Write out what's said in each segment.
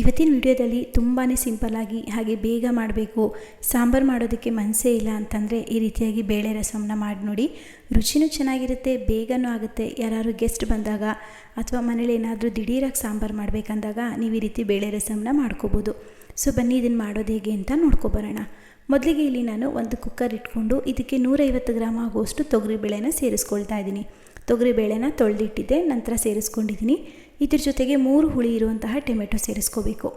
ಇವತ್ತಿನ ವಿಡಿಯೋದಲ್ಲಿ ತುಂಬಾ ಸಿಂಪಲ್ಲಾಗಿ ಹಾಗೆ ಬೇಗ ಮಾಡಬೇಕು, ಸಾಂಬಾರು ಮಾಡೋದಕ್ಕೆ ಮನಸ್ಸೇ ಇಲ್ಲ ಅಂತಂದರೆ ಈ ರೀತಿಯಾಗಿ ಬೇಳೆ ರಸಮನ್ನ ಮಾಡಿ ನೋಡಿ. ರುಚಿನೂ ಚೆನ್ನಾಗಿರುತ್ತೆ, ಬೇಗನೂ ಆಗುತ್ತೆ. ಯಾರು ಗೆಸ್ಟ್ ಬಂದಾಗ ಅಥವಾ ಮನೇಲಿ ಏನಾದರೂ ದಿಢೀರಾಗಿ ಸಾಂಬಾರು ಮಾಡಬೇಕಂದಾಗ ನೀವು ಈ ರೀತಿ ಬೇಳೆ ರಸಮನ್ನ ಮಾಡ್ಕೋಬೋದು. ಸೊ ಬನ್ನಿ ಇದನ್ನು ಮಾಡೋದು ಹೇಗೆ ಅಂತ ನೋಡ್ಕೊಬರೋಣ. ಮೊದಲಿಗೆ ಇಲ್ಲಿ ನಾನು ಒಂದು ಕುಕ್ಕರ್ ಇಟ್ಕೊಂಡು ಇದಕ್ಕೆ ನೂರೈವತ್ತು ಗ್ರಾಮ್ ಆಗುವಷ್ಟು ತೊಗರಿಬೇಳೆನ ಸೇರಿಸ್ಕೊಳ್ತಾ ಇದ್ದೀನಿ. ತೊಗರಿಬೇಳೆನ ತೊಳೆದಿಟ್ಟಿದ್ದೆ, ನಂತರ ಸೇರಿಸ್ಕೊಂಡಿದ್ದೀನಿ. ಇದ್ರ ಜೊತೆಗೆ ಮೂರು ಹುಳಿ ಇರುವಂತಹ ಟೊಮೆಟೊ ಸೇರಿಸ್ಕೋಬೇಕು.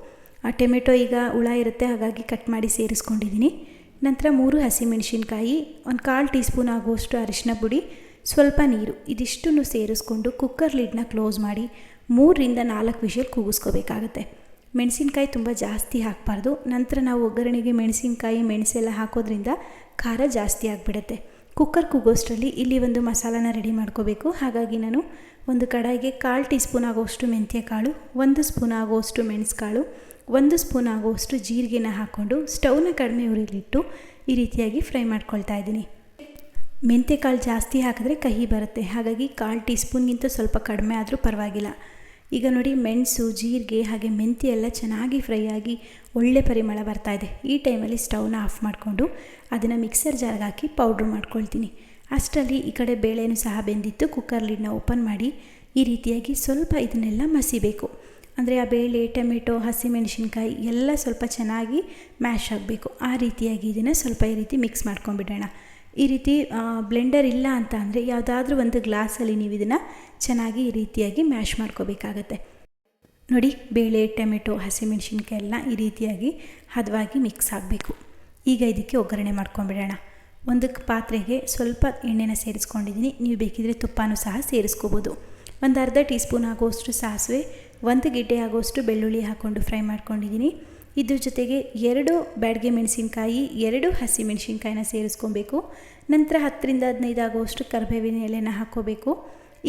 ಆ ಟೊಮೆಟೊ ಈಗ ಹುಳ ಇರುತ್ತೆ, ಹಾಗಾಗಿ ಕಟ್ ಮಾಡಿ ಸೇರಿಸ್ಕೊಂಡಿದ್ದೀನಿ ನಂತರ ಮೂರು ಹಸಿಮೆಣಸಿನ್ಕಾಯಿ, ಒಂದು ಕಾಲು ಟೀ ಸ್ಪೂನ್ ಆಗುವಷ್ಟು ಅರಿಶಿನ ಪುಡಿ, ಸ್ವಲ್ಪ ನೀರು, ಇದಿಷ್ಟನ್ನು ಸೇರಿಸ್ಕೊಂಡು ಕುಕ್ಕರ್ ಲಿಡ್ನ ಕ್ಲೋಸ್ ಮಾಡಿ ಮೂರರಿಂದ ನಾಲ್ಕು ವಿಷಲ್ ಕೂಗಿಸ್ಕೋಬೇಕಾಗತ್ತೆ. ಮೆಣಸಿನ್ಕಾಯಿ ತುಂಬ ಜಾಸ್ತಿ ಹಾಕಬಾರ್ದು. ನಂತರ ನಾವು ಒಗ್ಗರಣೆಗೆ ಮೆಣಸಿನ್ಕಾಯಿ, ಮೆಣಸೆಲ್ಲ ಹಾಕೋದ್ರಿಂದ ಖಾರ ಜಾಸ್ತಿ ಆಗಿಬಿಡುತ್ತೆ. ಕುಕ್ಕರ್ ಕೂಗೋಷ್ಟರಲ್ಲಿ ಇಲ್ಲಿ ಒಂದು ಮಸಾಲಾನ ರೆಡಿ ಮಾಡ್ಕೋಬೇಕು. ಹಾಗಾಗಿ ನಾನು ಒಂದು ಕಡಾಯಿಗೆ ಕಾಲು ಟೀ ಸ್ಪೂನ್ ಆಗೋಷ್ಟು ಮೆಂತ್ಯ ಕಾಳು ಒಂದು ಸ್ಪೂನ್ ಆಗೋಷ್ಟು ಮೆಣಸುಕಾಳು, ಒಂದು ಸ್ಪೂನ್ ಆಗೋಷ್ಟು ಜೀರಿಗೆನ ಹಾಕ್ಕೊಂಡು ಸ್ಟವ್ನ ಕಡಿಮೆ ಉರಿಲಿಟ್ಟು ಈ ರೀತಿಯಾಗಿ ಫ್ರೈ ಮಾಡ್ಕೊಳ್ತಾ ಇದ್ದೀನಿ. ಮೆಂತ್ಯ ಕಾಳು ಜಾಸ್ತಿ ಹಾಕಿದ್ರೆ ಕಹಿ ಬರುತ್ತೆ. ಹಾಗಾಗಿ ಕಾಲು ಟೀ ಸ್ಪೂನ್ಗಿಂತ ಸ್ವಲ್ಪ ಕಡಿಮೆ ಆದರೂ ಪರವಾಗಿಲ್ಲ. ಈಗ ನೋಡಿ ಮೆಣಸು, ಜೀರಿಗೆ ಹಾಗೆ ಮೆಂತಿ ಎಲ್ಲ ಚೆನ್ನಾಗಿ ಫ್ರೈ ಆಗಿ ಒಳ್ಳೆ ಪರಿಮಳ ಬರ್ತಾ ಇದೆ. ಈ ಟೈಮಲ್ಲಿ ಸ್ಟವ್ನ ಆಫ್ ಮಾಡಿಕೊಂಡು ಅದನ್ನು ಮಿಕ್ಸರ್ ಜಾರ್ಗೆ ಹಾಕಿ ಪೌಡ್ರ್ ಮಾಡ್ಕೊಳ್ತೀನಿ. ಅಷ್ಟರಲ್ಲಿ ಈ ಕಡೆ ಬೇಳೆನೂ ಸಹ ಬೆಂದಿತ್ತು. ಕುಕ್ಕರ್ ಲಿಡ್ನ ಓಪನ್ ಮಾಡಿ ಈ ರೀತಿಯಾಗಿ ಸ್ವಲ್ಪ ಇದನ್ನೆಲ್ಲ ಮಸಿಬೇಕು. ಅಂದರೆ ಆ ಬೇಳೆ, ಟೊಮೆಟೊ, ಹಸಿಮೆಣಸಿನ್ಕಾಯಿ ಎಲ್ಲ ಸ್ವಲ್ಪ ಚೆನ್ನಾಗಿ ಮ್ಯಾಶ್ ಆಗಬೇಕು. ಆ ರೀತಿಯಾಗಿ ಇದನ್ನು ಸ್ವಲ್ಪ ಈ ರೀತಿ ಮಿಕ್ಸ್ ಮಾಡ್ಕೊಂಡ್ಬಿಡೋಣ. ಈ ರೀತಿ ಬ್ಲೆಂಡರ್ ಇಲ್ಲ ಅಂತ ಅಂದರೆ ಯಾವುದಾದ್ರೂ ಒಂದು ಗ್ಲಾಸಲ್ಲಿ ನೀವು ಇದನ್ನು ಚೆನ್ನಾಗಿ ಈ ರೀತಿಯಾಗಿ ಮ್ಯಾಶ್ ಮಾಡ್ಕೋಬೇಕಾಗತ್ತೆ. ನೋಡಿ, ಬೇಳೆ, ಟೊಮೆಟೊ ಹಸಿಮೆಣಸಿನ್ಕಾಯಿ ಎಲ್ಲ ಈ ರೀತಿಯಾಗಿ ಹದವಾಗಿ ಮಿಕ್ಸ್ ಆಗಬೇಕು. ಈಗ ಇದಕ್ಕೆ ಒಗ್ಗರಣೆ ಮಾಡ್ಕೊಂಬಿಡೋಣ ಒಂದು ಪಾತ್ರೆಗೆ ಸ್ವಲ್ಪ ಎಣ್ಣೆನ ಸೇರಿಸ್ಕೊಂಡಿದ್ದೀನಿ. ನೀವು ಬೇಕಿದ್ರೆ ತುಪ್ಪನೂ ಸಹ ಸೇರಿಸ್ಕೋಬೋದು. ಒಂದು ಅರ್ಧ ಟೀ ಸ್ಪೂನ್ ಆಗೋಷ್ಟು ಸಾಸಿವೆ, ಒಂದು ಗಿಡ್ಡೆ ಆಗೋಷ್ಟು ಬೆಳ್ಳುಳ್ಳಿ ಹಾಕ್ಕೊಂಡು ಫ್ರೈ ಮಾಡ್ಕೊಂಡಿದ್ದೀನಿ. ಇದ್ರ ಜೊತೆಗೆ ಎರಡು ಬ್ಯಾಡ್ಗೆ ಮೆಣಸಿನ್ಕಾಯಿ, ಎರಡು ಹಸಿ ಮೆಣಸಿನ್ಕಾಯಿನ ಸೇರಿಸ್ಕೊಬೇಕು. ನಂತರ ಹತ್ತರಿಂದ ಹದಿನೈದು ಆಗುವಷ್ಟು ಕರಿಬೇವಿನ ಎಲೆನ ಹಾಕ್ಕೋಬೇಕು.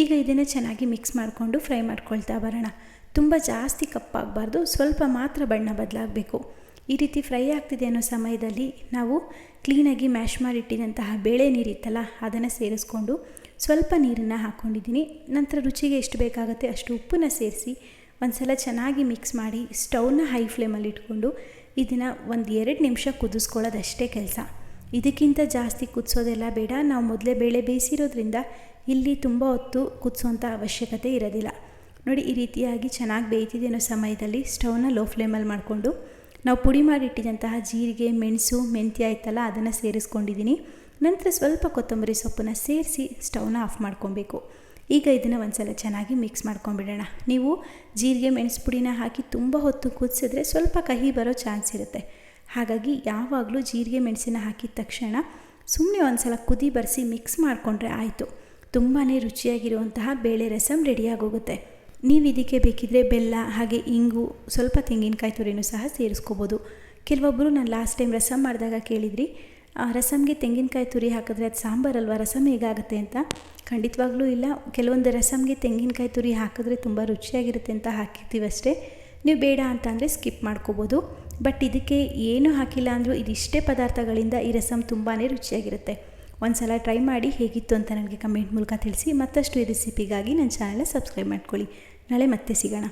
ಈಗ ಇದನ್ನು ಚೆನ್ನಾಗಿ ಮಿಕ್ಸ್ ಮಾಡಿಕೊಂಡು ಫ್ರೈ ಮಾಡ್ಕೊಳ್ತಾ ಬರೋಣ. ತುಂಬ ಜಾಸ್ತಿ ಕಪ್ಪಾಗಬಾರ್ದು, ಸ್ವಲ್ಪ ಮಾತ್ರ ಬಣ್ಣ ಬದಲಾಗಬೇಕು. ಈ ರೀತಿ ಫ್ರೈ ಆಗ್ತಿದೆ ಅನ್ನೋ ಸಮಯದಲ್ಲಿ ನಾವು ಕ್ಲೀನಾಗಿ ಮ್ಯಾಶ್ ಮಾಡಿಟ್ಟಿದಂತಹ ಬೇಳೆ ನೀರಿತ್ತಲ್ಲ ಅದನ್ನು ಸೇರಿಸ್ಕೊಂಡು ಸ್ವಲ್ಪ ನೀರನ್ನು ಹಾಕ್ಕೊಂಡಿದ್ದೀನಿ ನಂತರ ರುಚಿಗೆ ಎಷ್ಟು ಬೇಕಾಗುತ್ತೆ ಅಷ್ಟು ಉಪ್ಪನ್ನು ಸೇರಿಸಿ ಒಂದು ಸಲ ಚೆನ್ನಾಗಿ ಮಿಕ್ಸ್ ಮಾಡಿ ಸ್ಟೌವ್ನ ಹೈ ಫ್ಲೇಮಲ್ಲಿ ಇಟ್ಕೊಂಡು ಇದನ್ನು ಒಂದು ಎರಡು ನಿಮಿಷ ಕುದಿಸ್ಕೊಳ್ಳೋದಷ್ಟೇ ಕೆಲಸ. ಇದಕ್ಕಿಂತ ಜಾಸ್ತಿ ಕುದಿಸೋದೆಲ್ಲ ಬೇಡ. ನಾವು ಮೊದಲೇ ಬೇಳೆ ಬೇಯಿಸಿರೋದ್ರಿಂದ ಇಲ್ಲಿ ತುಂಬ ಹೊತ್ತು ಕುದಿಸೋಂಥ ಅವಶ್ಯಕತೆ ಇರೋದಿಲ್ಲ. ನೋಡಿ, ಈ ರೀತಿಯಾಗಿ ಚೆನ್ನಾಗಿ ಬೇಯ್ತಿದೆ ಅನ್ನೋ ಸಮಯದಲ್ಲಿ ಸ್ಟೌವ್ನ ಲೋ ಫ್ಲೇಮಲ್ಲಿ ಮಾಡಿಕೊಂಡು ನಾವು ಪುಡಿ ಮಾಡಿಟ್ಟಿದ್ದಂತಹ ಜೀರಿಗೆ, ಮೆಣಸು, ಮೆಂತ್ಯ ಇತ್ತಲ್ಲ ಅದನ್ನು ಸೇರಿಸ್ಕೊಂಡಿದ್ದೀನಿ ನಂತರ ಸ್ವಲ್ಪ ಕೊತ್ತಂಬರಿ ಸೊಪ್ಪನ್ನು ಸೇರಿಸಿ ಸ್ಟೌವ್ನ ಆಫ್ ಮಾಡ್ಕೊಬೇಕು. ಈಗ ಇದನ್ನು ಒಂದ್ಸಲ ಚೆನ್ನಾಗಿ ಮಿಕ್ಸ್ ಮಾಡ್ಕೊಂಡ್ಬಿಡೋಣ. ನೀವು ಜೀರಿಗೆ ಮೆಣಸು ಪುಡಿನ ಹಾಕಿ ತುಂಬ ಹೊತ್ತು ಕುದಿಸಿದ್ರೆ ಸ್ವಲ್ಪ ಕಹಿ ಬರೋ ಚಾನ್ಸ್ ಇರುತ್ತೆ. ಹಾಗಾಗಿ ಯಾವಾಗಲೂ ಜೀರಿಗೆ, ಮೆಣಸಿನ ಹಾಕಿದ ತಕ್ಷಣ ಸುಮ್ಮನೆ ಒಂದು ಸಲ ಕುದಿ ಬರೆಸಿ ಮಿಕ್ಸ್ ಮಾಡಿಕೊಂಡ್ರೆ ಆಯಿತು. ತುಂಬಾ ರುಚಿಯಾಗಿರುವಂತಹ ಬೇಳೆ ರಸಮ್ ರೆಡಿಯಾಗೋಗುತ್ತೆ ನೀವು ಇದಕ್ಕೆ ಬೇಕಿದ್ರೆ ಬೆಲ್ಲ, ಹಾಗೆ ಇಂಗು, ಸ್ವಲ್ಪ ತೆಂಗಿನಕಾಯಿ ತುರಿನೂ ಸಹ ಸೇರಿಸ್ಕೋಬೋದು. ಕೆಲವೊಬ್ಬರು ನಾನು ಲಾಸ್ಟ್ ಟೈಮ್ ರಸಮ್ ಮಾಡಿದಾಗ ಕೇಳಿದ್ರಿ ರಸಮ್ಗೆ ತೆಂಗಿನಕಾಯಿ ತುರಿ ಹಾಕಿದ್ರೆ ಅದು ಸಾಂಬಾರಲ್ವ? ರಸಮ್ ಹೇಗಾಗುತ್ತೆ ಅಂತ? ಖಂಡಿತವಾಗ್ಲೂ ಇಲ್ಲ. ಕೆಲವೊಂದು ರಸಮ್ಗೆ ತೆಂಗಿನಕಾಯಿ ತುರಿ ಹಾಕಿದ್ರೆ ತುಂಬ ರುಚಿಯಾಗಿರುತ್ತೆ ಅಂತ ಹಾಕಿರ್ತೀವಿ ಅಷ್ಟೇ. ನೀವು ಬೇಡ ಅಂತ ಅಂದರೆ ಸ್ಕಿಪ್ ಮಾಡ್ಕೋಬೋದು. ಬಟ್ ಇದಕ್ಕೆ ಏನೂ ಹಾಕಿಲ್ಲ ಅಂದರೂ ಇದಿಷ್ಟೇ ಪದಾರ್ಥಗಳಿಂದ ಈ ರಸಮ್ ತುಂಬಾ ರುಚಿಯಾಗಿರುತ್ತೆ. ಒಂದು ಸಲ ಟ್ರೈ ಮಾಡಿ ಹೇಗಿತ್ತು ಅಂತ ನನಗೆ ಕಮೆಂಟ್ ಮೂಲಕ ತಿಳಿಸಿ. ಮತ್ತಷ್ಟು ಈ ರೆಸಿಪಿಗಾಗಿ ನನ್ನ ಚಾನಲ್ನ ಸಬ್ಸ್ಕ್ರೈಬ್ ಮಾಡ್ಕೊಳ್ಳಿ. ನಾಳೆ ಮತ್ತೆ ಸಿಗೋಣ.